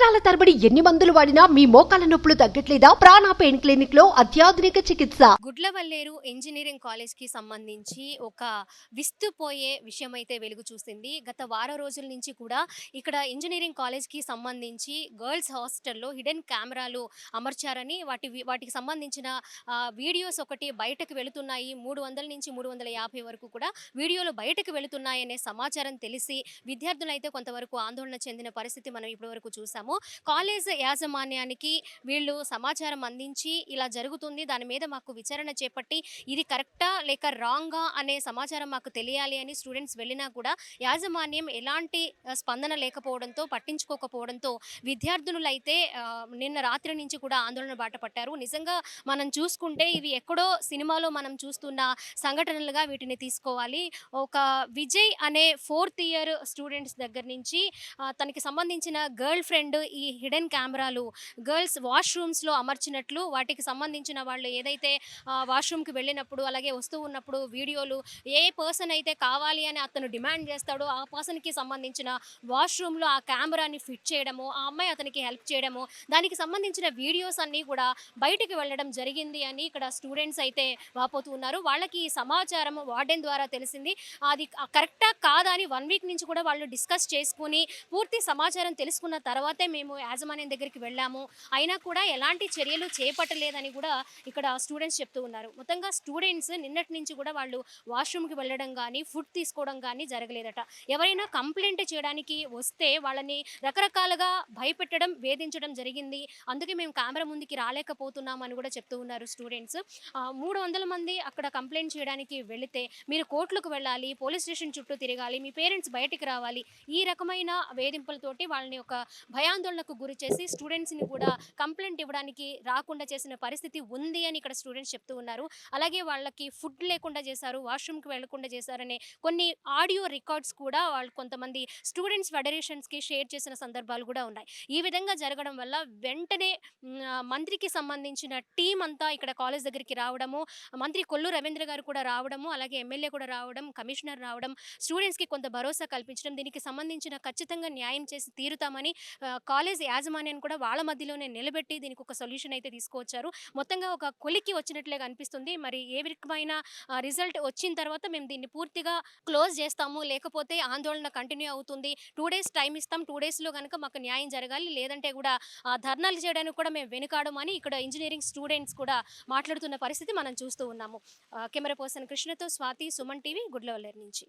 సంవత్సరాల తరబడి ఎన్ని మందులు వాడినా మీ మోకాల నొప్పులు తగ్గట్లేదా? ప్రాణ పెయిన్ క్లినిక్లో అత్యాధునిక చికిత్స. గుడ్లవల్లేరు ఇంజనీరింగ్ కాలేజ్కి సంబంధించి ఒక విస్తుపోయే విషయం అయితే వెలుగు చూసింది. గత వారం రోజుల నుంచి కూడా ఇక్కడ ఇంజనీరింగ్ కాలేజ్కి సంబంధించి గర్ల్స్ హాస్టల్లో హిడెన్ కెమెరాలు అమర్చారని వాటి వాటికి సంబంధించిన వీడియోస్ ఒకటి బయటకు వెళుతున్నాయి. మూడు వందల నుంచి మూడు వందల యాభై వరకు కూడా వీడియోలు బయటకు వెళుతున్నాయనే సమాచారం తెలిసి విద్యార్థులైతే కొంతవరకు ఆందోళన చెందిన పరిస్థితి మనం ఇప్పటివరకు చూసాము. కాలేజ్ యాజమాన్యానికి వీళ్ళు సమాచారం అందించి ఇలా జరుగుతుంది. దాని మీద మాకు విచారణ చేపట్టి ఇది కరెక్టా? లేక రాంగా? అనే సమాచారం మాకు తెలియాలి అని స్టూడెంట్స్ వెళ్ళినా కూడా యాజమాన్యం ఎలాంటి స్పందన లేకపోవడంతో పట్టించుకోకపోవడంతో విద్యార్థులు అయితే నిన్న రాత్రి నుంచి కూడా ఆందోళన బాట పట్టారు. నిజంగా మనం చూసుకుంటే ఇవి ఎక్కడో సినిమాలో మనం చూస్తున్న సంఘటనలుగా వీటిని తీసుకోవాలి. ఒక విజయ్ అనే ఫోర్త్ ఇయర్ స్టూడెంట్స్ దగ్గర నుంచి తనకి సంబంధించిన గర్ల్ ఫ్రెండ్ ఈ హిడెన్ కెమెరాలు గర్ల్స్ వాష్రూమ్స్లో అమర్చినట్లు వాటికి సంబంధించిన వాళ్ళు ఏదైతే వాష్రూమ్కి వెళ్ళినప్పుడు అలాగే వస్తూ ఉన్నప్పుడు వీడియోలు ఏ పర్సన్ అయితే కావాలి అని అతను డిమాండ్ చేస్తాడో ఆ పర్సన్కి సంబంధించిన వాష్రూమ్లో ఆ కెమెరాని ఫిట్ చేయడము ఆ అమ్మాయి అతనికి హెల్ప్ చేయడము దానికి సంబంధించిన వీడియోస్ అన్నీ కూడా బయటికి వెళ్ళడం జరిగింది అని ఇక్కడ స్టూడెంట్స్ అయితే వాపోతూ ఉన్నారు. వాళ్ళకి ఈ సమాచారం వార్డెన్ ద్వారా తెలిసింది. అది కరెక్టా కాదా అని వన్ వీక్ నుంచి కూడా వాళ్ళు డిస్కస్ చేసుకుని పూర్తి సమాచారం తెలుసుకున్న తర్వాతే మేము యాజమాన్యం దగ్గరికి వెళ్ళాము. అయినా కూడా ఎలాంటి చర్యలు చేపట్టలేదని కూడా ఇక్కడ స్టూడెంట్స్ చెప్తూ ఉన్నారు. మొత్తంగా స్టూడెంట్స్ నిన్నటి నుంచి కూడా వాళ్ళు వాష్రూమ్కి వెళ్ళడం కానీ ఫుడ్ తీసుకోవడం కానీ జరగలేదట. ఎవరైనా కంప్లైంట్ చేయడానికి వస్తే వాళ్ళని రకరకాలుగా భయపెట్టడం వేధించడం జరిగింది. అందుకే మేము కెమెరా ముందుకి రాలేకపోతున్నాం అని కూడా చెప్తూ ఉన్నారు స్టూడెంట్స్. మూడు వందల మంది అక్కడ కంప్లైంట్ చేయడానికి వెళితే మీరు కోర్టులకు వెళ్ళాలి పోలీస్ స్టేషన్ చుట్టూ తిరగాలి మీ పేరెంట్స్ బయటికి రావాలి ఈ రకమైన వేధింపులతోటి వాళ్ళని ఒక భయాందోళనకు గురి చేసి స్టూడెంట్స్ని కూడా కంప్లైంట్ ఇవ్వడానికి రాకుండా చేసిన పరిస్థితి ఉంది అని ఇక్కడ స్టూడెంట్స్ చెప్తూ ఉన్నారు. అలాగే వాళ్ళకి ఫుడ్ లేకుండా చేశారు వాష్రూమ్కి వెళ్ళకుండా చేశారనే కొన్ని ఆడియో రికార్డ్స్ కూడా వాళ్ళు కొంతమంది స్టూడెంట్స్ ఫెడరేషన్స్కి షేర్ చేసిన సందర్భాలు కూడా ఉన్నాయి. ఈ విధంగా జరగడం వల్ల వెంటనే మంత్రికి సంబంధించిన టీం అంతా ఇక్కడ కాలేజ్ దగ్గరికి రావడము మంత్రి కొల్లు రవీంద్ర గారు కూడా రావడము అలాగే ఎమ్మెల్యే కూడా రావడం కమిషనర్ రావడం స్టూడెంట్స్కి కొంత భరోసా కల్పించడం దీనికి సంబంధించిన ఖచ్చితంగా న్యాయం చేసి తీరుతామని కాలేజ్ యాజమాన్యాన్ని కూడా వాళ్ళ మధ్యలోనే నిలబెట్టి దీనికి ఒక సొల్యూషన్ అయితే తీసుకువచ్చారు. మొత్తంగా ఒక కొలికి వచ్చినట్లే అనిపిస్తుంది మరి ఏ రకమైన రిజల్ట్ వచ్చిన తర్వాత మేము దీన్ని పూర్తిగా క్లోజ్ చేస్తాము. లేకపోతే ఆందోళన కంటిన్యూ అవుతుంది. టూ డేస్ టైం ఇస్తాం. టూ డేస్లో కనుక మాకు న్యాయం జరగాలి. లేదంటే కూడా ఆ, ధర్నాలు చేయడానికి కూడా మేము వెనుకాడమని ఇక్కడ ఇంజనీరింగ్ స్టూడెంట్స్ కూడా మాట్లాడుతున్న పరిస్థితి మనం చూస్తూ ఉన్నాము. కెమెరా పర్సన్ కృష్ణతో స్వాతి సుమన్ టీవీ గుడ్లవల్లేరు నుంచి.